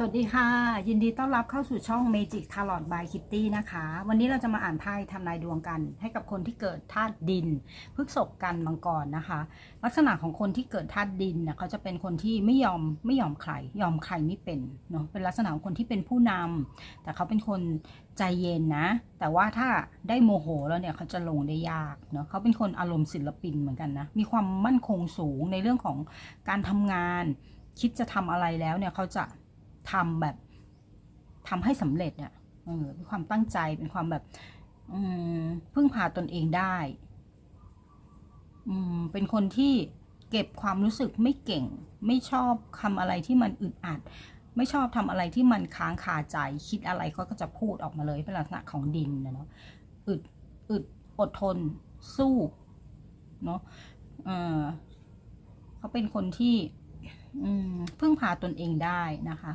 สวัสดีค่ะ ยินดีต้อนรับเข้าสู่ช่อง Magic Tarot by Kitty นะคะ วันนี้เราจะมาอ่านไพ่ทำนายดวงกัน ให้กับคนที่เกิดธาตุดินพฤกษกกันมังกรนะคะ ลักษณะของคนที่เกิดธาตุดินเนี่ยเขาจะเป็นคนที่ไม่ยอมไม่ยอมใคร ยอมใครไม่เป็นเนาะเป็นลักษณะของคนที่เป็นผู้นำแต่เขาเป็นคนใจเย็นนะ แต่ว่าถ้าได้โมโหแล้วเนี่ยเขาจะลงได้ยากเนาะเขาเป็นคนอารมณ์ศิลปินเหมือนกันนะมีความมั่นคงสูงในเรื่องของการทำงาน คิดจะทำอะไรแล้วเนี่ยเขาจะ ทำแบบทำให้สำเร็จเนี่ยเออเป็นความตั้งใจเป็นความแบบอืมพึ่งพาตนเองได้อืมเป็นคนที่เก็บความรู้สึกไม่เก่ง ไม่ชอบทำอะไรที่มันอึดอัด ไม่ชอบทำอะไรที่มันค้างคาใจ คิดอะไรเขาก็จะพูดออกมาเลยเป็นลักษณะของดินนะเนาะอึดอึดอดทน สู้เนาะเออเขาเป็นคนที่พึ่งพาตนเองได้นะคะ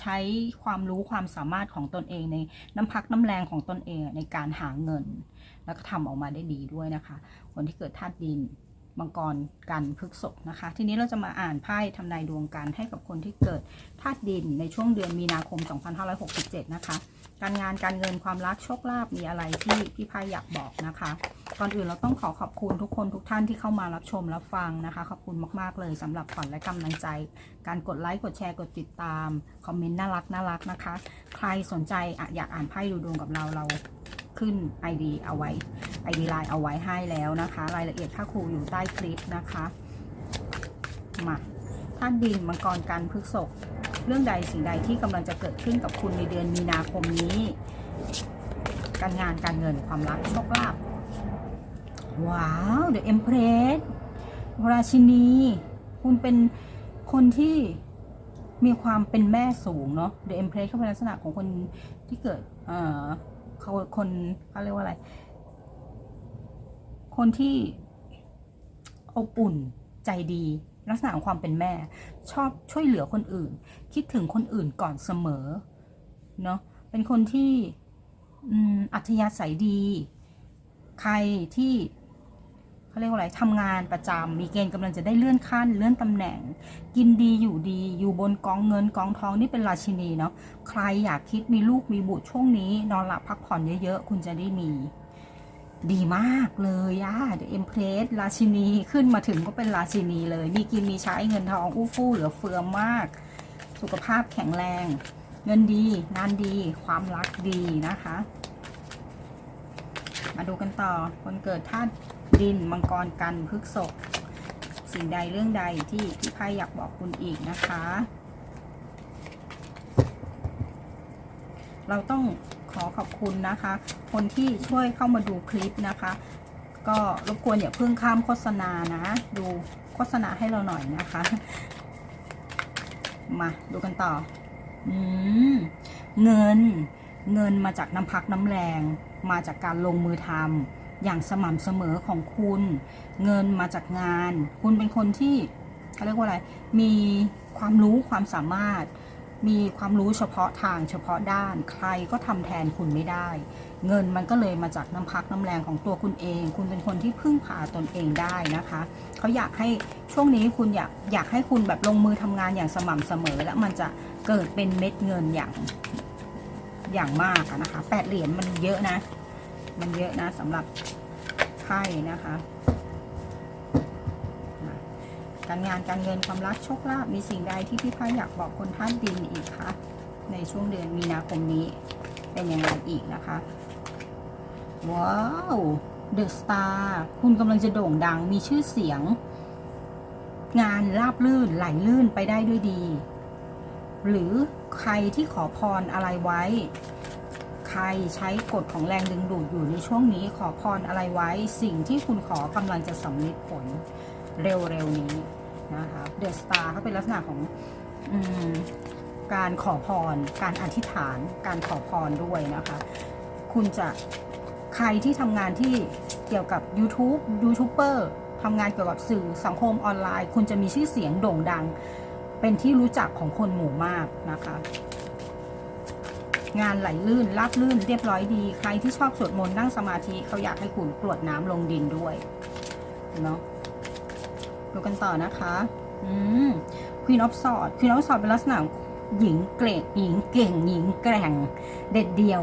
ใช้ความรู้ความสามารถของตนเองในน้ำพักน้ำแรงของตนเองในการหาเงิน แล้วก็ทำออกมาได้ดีด้วยนะคะ คนที่เกิดธาตุดิน มังกรกันพฤกษกนะคะ ทีนี้เราจะมาอ่านไพ่ทำนายดวงกันให้กับคนที่เกิดธาตุดินในช่วงเดือนมีนาคม 2567 นะคะ การงานการเงินความรักโชคลาภมีอะไรที่พี่ไพ่อยากบอกนะคะ ก่อนอื่นเราต้องขอขอบคุณทุกคนทุกท่านที่เข้ามารับชมรับฟังนะคะ ขอบคุณมาก ๆ เลยสำหรับขวัญและกำลังใจ การกดไลค์กดแชร์กดติดตามคอมเมนต์น่ารักน่ารักนะคะ ใครสนใจอยากอ่านไพ่ดูดวงกับเราเรา ขึ้น ID เอาไว้ ID ไลน์เอาไว้ให้แล้วนะคะ รายละเอียดค่าครูอยู่ใต้คลิปนะคะมาท่านดินมังกรกันพฤกษกเรื่องใดสิ่งใดที่กำลังจะเกิดขึ้นกับคุณในเดือนมีนาคมนี้ การงานการเงินความรักโชคลาภว้าวเดอะเอ็มเพรสราชินี คุณเป็นคนที่มีความเป็นแม่สูงเนาะเดอะเอ็มเพรสเขาเป็นลักษณะของคนที่เกิดเอ่อ เขาคนเขาเรียกว่าอะไร คนที่อบอุ่นใจดีลักษณะของความเป็นแม่ ชอบช่วยเหลือคนอื่น คิดถึงคนอื่นก่อนเสมอเนาะเป็นคนที่อัธยาศัยดี ใครที่ เขาเรียกว่าอะไรทำงานประจำมีเกณฑ์กำลังจะได้เลื่อนขั้น เลื่อนตำแหน่ง กินดีอยู่ดี อยู่บนกองเงินกองทองนี่เป็นราชินีเนาะใครอยากคิดมีลูกมีบุตรช่วงนี้ นอนหลับพักผ่อนเยอะๆ คุณจะได้มี ดีมากเลยอะเดอะเอ็มเพรสราชินีขึ้นมาถึงก็เป็นราชินีเลย มีกินมีใช้เงินทองอู้ฟู่เหลือเฟือมาก สุขภาพแข็งแรง เงินดี งานดี ความรักดีนะคะ มาดูกันต่อ คนเกิดธาตุดินมังกรกันพฤกษกสิ่งใดเรื่องใดที่พี่ไพ่อยากบอกคุณอีกนะคะ เราต้องขอขอบคุณนะคะ คนที่ช่วยเข้ามาดูคลิปนะคะ ก็รบกวนอย่าเพิ่งข้ามโฆษณานะ ดูโฆษณาให้เราหน่อยนะคะ มาดูกันต่อ อืม เงิน เงินมาจากน้ำพักน้ำแรง มาจากการลงมือทำอย่างสม่ำเสมอของคุณ เงินมาจากงาน คุณเป็นคนที่เขาเรียกว่าอะไร มีความรู้ความสามารถ มีความรู้เฉพาะทางเฉพาะด้าน ใครก็ทำแทนคุณไม่ได้ เงินมันก็เลยมาจากน้ำพักน้ำแรงของตัวคุณเอง คุณเป็นคนที่พึ่งพาตนเองได้นะคะ เขาอยากให้ช่วงนี้คุณอยากอยากให้คุณแบบลงมือทำงานอย่างสม่ำเสมอ และมันจะเกิดเป็นเม็ดเงินอย่าง อย่างมากนะคะแปดเหรียญมันเยอะนะ มันเยอะนะสำหรับไพ่นะคะการงานการเงินความรักโชคลาภมีสิ่งใดที่พี่ไพ่อยากบอกคนท่านดินอีกคะในช่วงเดือนมีนาคมนี้ เป็นยังไงอีกนะคะ ว้าวเดอะสตาร์คุณกำลังจะโด่งดังมีชื่อเสียง งานราบลื่นไหลลื่นไปได้ด้วยดี หรือใครที่ขอพรอะไรไว้ ใครใช้กฎของแรงดึงดูดอยู่ในช่วงนี้ขอพรอะไรไว้ สิ่งที่คุณขอกำลังจะสำเร็จผลเร็วๆนี้นะคะเดอะสตาร์เขาเป็นลักษณะของอการขอพร การอธิษฐาน การขอพรด้วยนะคะ คุณจะใครที่ทำงานที่เกี่ยวกับ YouTube ยูทูบเบอร์ทำงานเกี่ยวกับสื่อสังคมออนไลน์ คุณจะมีชื่อเสียงโด่งดัง เป็นที่รู้จักของคนหมู่มากนะคะ งานไหลลื่นราบลื่นเรียบร้อยดี ใครที่ชอบสวดมนต์นั่งสมาธิเขาอยากให้คุณกรวดน้ำลงดินด้วยเนาะดูกันต่อนะคะ อืม Queen of Swords Queen of Swords เป็นลักษณะหญิงเกรกหญิงเก่ง หญิงแกร่ง เด็ดเดียว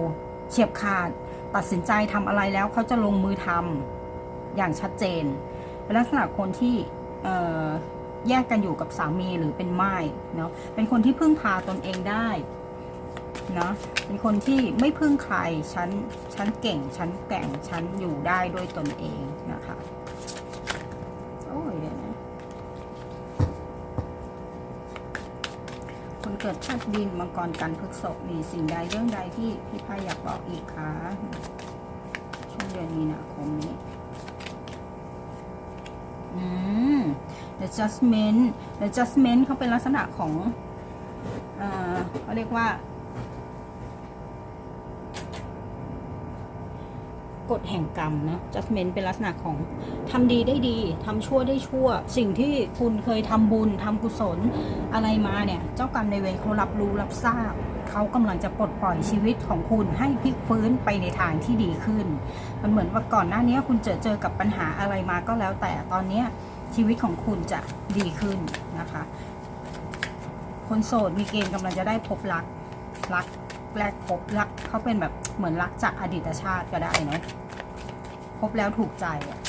เฉียบขาด ตัดสินใจทำอะไรแล้วเขาจะลงมือทำอย่างชัดเจน เป็นลักษณะคนที่เอ่อ แยกกันอยู่กับสามีหรือเป็นไม้เนาะเป็นคนที่พึ่งพาตนเองได้เนาะเป็นคนที่ไม่พึ่งใครฉันฉันเก่งฉันแกร่งฉันอยู่ได้ด้วยตนเองนะคะโอ้ยเดี๋ยวนะคนเกิดชาติดินมังกรกันพฤกษกมีสิ่งใดเรื่องใดที่พี่พายอยากบอกอีกคะช่วงเดือนมีนาคมนี้ อืม the adjustment the adjustment เขาเป็นลักษณะของเอ่อเขาเรียกว่ากฎแห่งกรรมนะ adjustment เป็นลักษณะของทำดีได้ดีทำชั่วได้ชั่ว สิ่งที่คุณเคยทำบุญทำกุศลอะไรมาเนี่ย เจ้ากรรมในเวรเขารับรู้รับทราบ เขากำลังจะปลดปล่อยชีวิตของคุณให้พลิกฟื้นไปในทางที่ดีขึ้น มันเหมือนว่าก่อนหน้านี้คุณเจอเจอกับปัญหาอะไรมาก็แล้วแต่ตอนเนี้ย ชีวิตของคุณจะดีขึ้นนะคะ คนโสดมีเกณฑ์กำลังจะได้พบรัก รักแรกพบรักเขาเป็นแบบเหมือนรักจากอดีตชาติก็ได้เนาะพบแล้วถูกใจอะ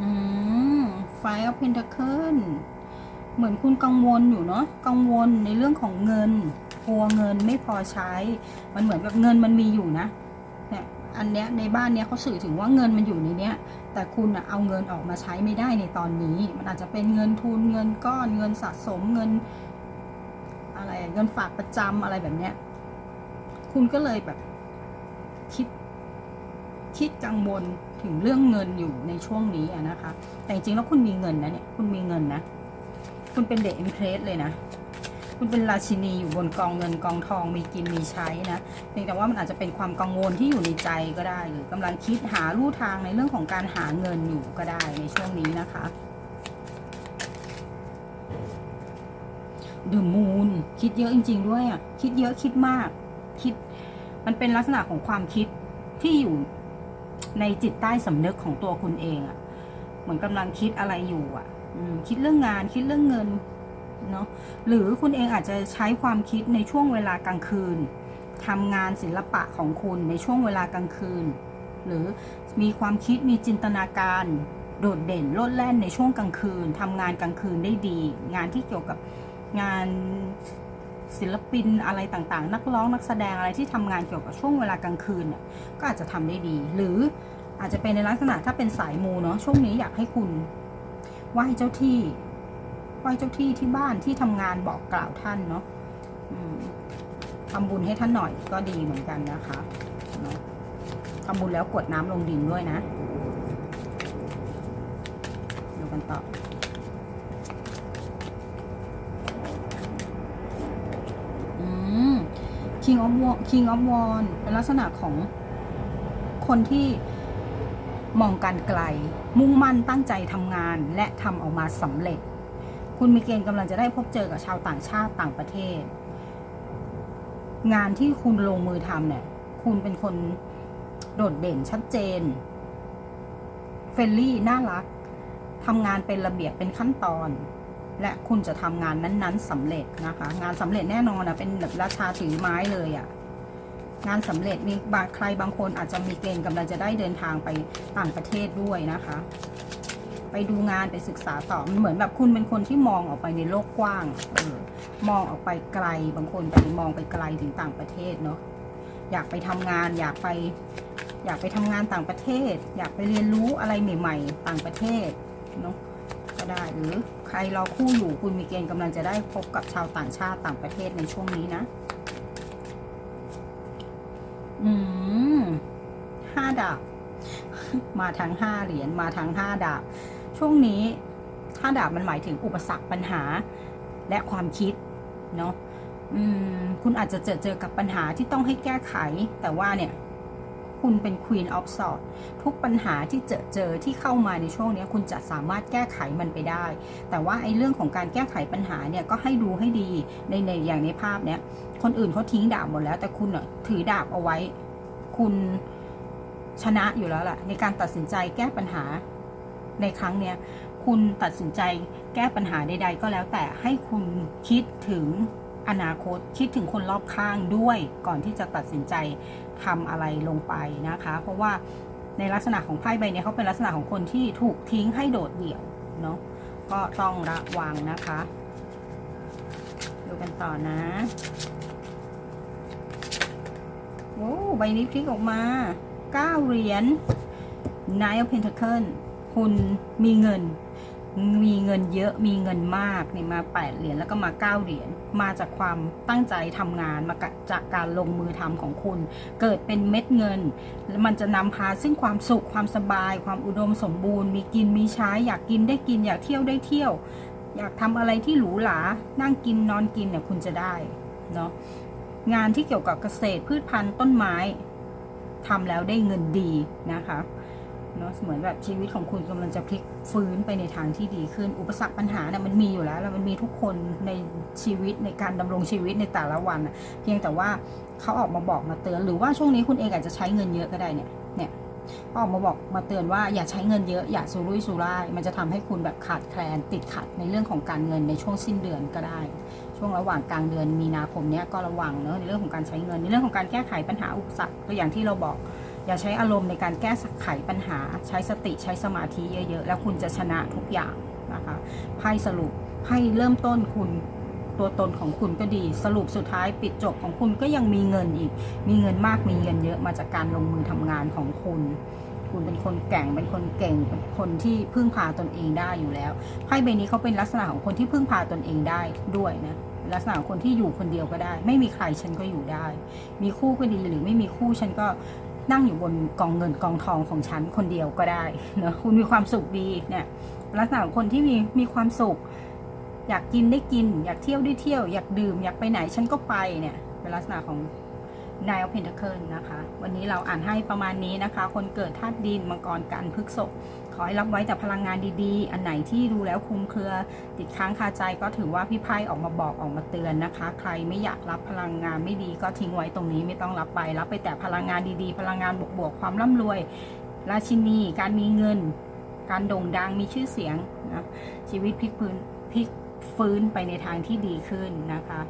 อืมไฟออฟเพนท c เคิลเหมือนคุณกังวลอยู่เนาะกังวลในเรื่องของเงิน กลัวเงินไม่พอใช้ มันเหมือนแบบเงินมันมีอยู่นะเนี่ยอันเนี้ยในบ้านเนี้ยเขาสื่อถึงว่าเงินมันอยู่ในเนี้ย แต่คุณอะเอาเงินออกมาใช้ไม่ได้ในตอนนี้ มันอาจจะเป็นเงินทุนเงินก้อนเงินสะสมเงิน อะไรเงินฝากประจำอะไรแบบเนี้ย คุณก็เลยแบบคิดคิดกังวลถึงเรื่องเงินอยู่ในช่วงนี้อะนะคะ แต่จริงๆแล้วคุณมีเงินนะเนี่ย คุณมีเงินนะ คุณเป็นเด็กอิมเพรสเลยนะ คุณเป็นราชินีอยู่บนกองเงินกองทองมีกินมีใช้นะเพียงแต่ว่ามันอาจจะเป็นความกังวลที่อยู่ในใจก็ได้ หรือกำลังคิดหาลู่ทางในเรื่องของการหาเงินอยู่ก็ได้ในช่วงนี้นะคะ The Moon คิดเยอะจริง ๆ ด้วยอะคิดเยอะคิดมาก คิด มันเป็นลักษณะของความคิดที่อยู่ในจิตใต้สำนึกของตัวคุณเองอะ เหมือนกำลังคิดอะไรอยู่อะคิดเรื่องงานคิดเรื่องเงิน เนาะหรือคุณเองอาจจะใช้ความคิดในช่วงเวลากลางคืนทำงานศิลปะของคุณในช่วงเวลากลางคืน หรือมีความคิดมีจินตนาการโดดเด่นโลดแล่นในช่วงกลางคืนทำงานกลางคืนได้ดี งานที่เกี่ยวกับงานศิลปินอะไรต่างๆ นักร้องนักแสดงอะไรที่ทำงานเกี่ยวกับช่วงเวลากลางคืนเนี่ยก็อาจจะทำได้ดี หรืออาจจะเป็นในลักษณะถ้าเป็นสายมูเนาะช่วงนี้อยากให้คุณไหว้เจ้าที่ ไหว้เจ้าที่ที่บ้านที่ทำงานบอกกล่าวท่านเนาะทำบุญให้ท่านหน่อยก็ดีเหมือนกันนะคะเนาะทำบุญแล้วกดน้ำลงดินด้วยนะดูกันต่ออืม King of Wa- King of w a n เป็นลักษณะของคนที่มองการไกล มุ่งมั่นตั้งใจทำงานและทำออกมาสำเร็จ คุณมีเกณฑ์กำลังจะได้พบเจอกับชาวต่างชาติต่างประเทศ งานที่คุณลงมือทำเนี่ย คุณเป็นคนโดดเด่นชัดเจนเฟรนลี่น่ารักทำงานเป็นระเบียบเป็นขั้นตอน และคุณจะทำงานนั้นๆสำเร็จนะคะ งานสำเร็จแน่นอนนะเป็นแบบราชาถือไม้เลยอะ่ะงานสำเร็จมีบางใครบางคนอาจจะมีเกณฑ์กำลังจะได้เดินทางไปต่างประเทศด้วยนะคะ ไปดูงานไปศึกษาต่อมันเหมือนแบบคุณเป็นคนที่มองออกไปในโลกกว้างเออมองออกไปไกลบางคนไปมองไปไกลถึงต่างประเทศเนาะอยากไปทำงานอยากไป อยากไปทำงานต่างประเทศ อยากไปเรียนรู้อะไรใหม่ ๆ ต่างประเทศเนาะก็ได้หรือใครรอคู่อยู่คุณมีเกณฑ์กำลังจะได้พบกับชาวต่างชาติต่างประเทศในช่วงนี้นะ อืมห้าดาบ มาทั้งห้าเหรียญมาทั้งห้าดาบ ช่วงนี้ห้าดาบมันหมายถึงอุปสรรคปัญหาและความคิดเนาะคุณอาจจะเจอเจอกับปัญหาที่ต้องให้แก้ไข แต่ว่าเนี่ย คุณเป็น Queen of Swords ทุกปัญหาที่เจอเจอที่เข้ามาในช่วงนี้คุณจะสามารถแก้ไขมันไปได้ แต่ว่าไอ้เรื่องของการแก้ไขปัญหาเนี่ยก็ให้ดูให้ดีในในอย่างในภาพเนี้ยคนอื่นเขาทิ้งดาบหมดแล้ว แต่คุณอะถือดาบเอาไว้ คุณชนะอยู่แล้วแหละในการตัดสินใจแก้ปัญหา ในครั้งเนี้ยคุณตัดสินใจแก้ปัญหาใด ๆ ก็แล้วแต่ให้คุณคิดถึงอนาคตคิดถึงคนรอบข้างด้วยก่อนที่จะตัดสินใจทำอะไรลงไปนะคะ เพราะว่าในลักษณะของไพ่ใบนี้เขาเป็นลักษณะของคนที่ถูกทิ้งให้โดดเดี่ยวเนาะก็ต้องระวังนะคะดูกันต่อนะโอ้ใบนี้พลิกออกมา 9 เหรียญ Nine of Pentacles คุณมีเงิน มีเงินเยอะมีเงินมากนี่มา8เหรียญแล้วก็มา9เหรียญมาจากความตั้งใจทำงานมาจากการลงมือทำของคุณ เกิดเป็นเม็ดเงินมันจะนำพาซึ่งความสุขความสบาย ความอุดมสมบูรณ์ มีกินมีใช้อยากกินได้กินอยากเที่ยวได้เที่ยว อยากทำอะไรที่หรูหรานั่งกินนอนกินเนี่ยคุณจะได้เนาะงานที่เกี่ยวกับเกษตรพืชพันธุ์ต้นไม้ทำแล้วได้เงินดีนะคะ เนาะเหมือนแบบชีวิตของคุณกำลังจะพลิกฟื้นไปในทางที่ดีขึ้น อุปสรรคปัญหาเนี่ยมันมีอยู่แล้วแล้วมันมีทุกคนในชีวิตในการดำรงชีวิตในแต่ละวันน่ะเพียงแต่ว่าเขาออกมาบอกมาเตือน หรือว่าช่วงนี้คุณเองอาจจะใช้เงินเยอะก็ได้เนี่ยเนี่ยเขาออกมาบอกมาเตือนว่าอย่าใช้เงินเยอะอย่าสุรุ่ยสุร่าย มันจะทำให้คุณแบบขาดแคลนติดขัดในเรื่องของการเงินในช่วงสิ้นเดือนก็ได้ ช่วงระหว่างกลางเดือนมีนาคมเนี้ยก็ระวังเนอะในเรื่องของการใช้เงินในเรื่องของการแก้ไขปัญหาอุปสรรคตัวอย่างที่เราบอก อย่าใช้อารมณ์ในการแก้ไขปัญหา ใช้สติใช้สมาธิเยอะๆ แล้วคุณจะชนะทุกอย่างนะคะไพ่สรุปไพ่เริ่มต้นคุณตัวตนของคุณก็ดี สรุปสุดท้ายปิดจบของคุณก็ยังมีเงินอีก มีเงินมากมีเงินเยอะมาจากการลงมือทำงานของคุณ คุณเป็นคนแก่งเป็นคนเก่งเป็นคนที่พึ่งพาตนเองได้อยู่แล้วไพ่ใบนี้เขาเป็นลักษณะของคนที่พึ่งพาตนเองได้ด้วยนะลักษณะคนที่อยู่คนเดียวก็ได้ ไม่มีใครฉันก็อยู่ได้ มีคู่ก็ดีหรือไม่มีคู่ฉันก็ นั่งอยู่บนกองเงินกองทองของฉันคนเดียวก็ได้เนะคุณมีความสุขดีเนี่ยลักษณะของคนที่มีมีความสุข อยากกินได้กิน อยากเที่ยวได้เที่ยว อยากดื่มอยากไปไหนฉันก็ไปเนี่ยเป็นลักษณะของ Nine of Pentacles นะคะ วันนี้เราอ่านให้ประมาณนี้นะคะ คนเกิดธาตุดินมังกรกันพฤกษกขอให้รับไว้แต่พลังงานดีๆ อันไหนที่ดูแล้วคลุมเครือ ติดค้างคาใจก็ถือว่าพี่ไพ่ออกมาบอกออกมาเตือนนะคะ ใครไม่อยากรับพลังงานไม่ดีก็ทิ้งไว้ตรงนี้ไม่ต้องรับไป รับไปแต่พลังงานดีๆ พลังงานบวกๆ ความร่ำรวย ราชินี การมีเงิน การโด่งดังมีชื่อเสียงนะชีวิตพลิกพื้นพลิกฟื้นไปในทางที่ดีขึ้นนะคะ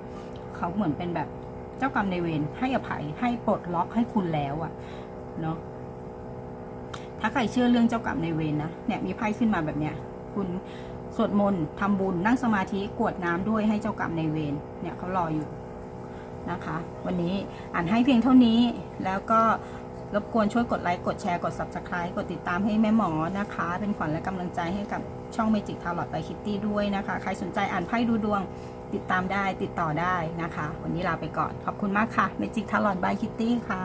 เขาเหมือนเป็นแบบ เจ้ากรรมในเวรให้อภัยให้ปลดล็อกให้คุณแล้วอะเนาะถ้าใครเชื่อเรื่องเจ้ากรรมในเวรนะเนี่ยมีไพ่ขึ้นมาแบบเนี้ยคุณสวดมนต์ทำบุญนั่งสมาธิกวดน้ำด้วยให้เจ้ากรรมในเวรเนี่ยเขารออยู่นะคะ วันนี้อ่านให้เพียงเท่านี้แล้วก็รบกวนช่วยกดไลค์กดแชร์กด subscribe กดติดตามให้แม่หมอนะคะ เป็นขวัญและกำลังใจให้กับช่อง Magic Tarot by Kitty ด้วยนะคะ ใครสนใจอ่านไพ่ดูดวง ติดตามได้ติดต่อได้นะคะ วันนี้ลาไปก่อน ขอบคุณมากค่ะเมจิกทารอนบายคิตตี้ค่ะ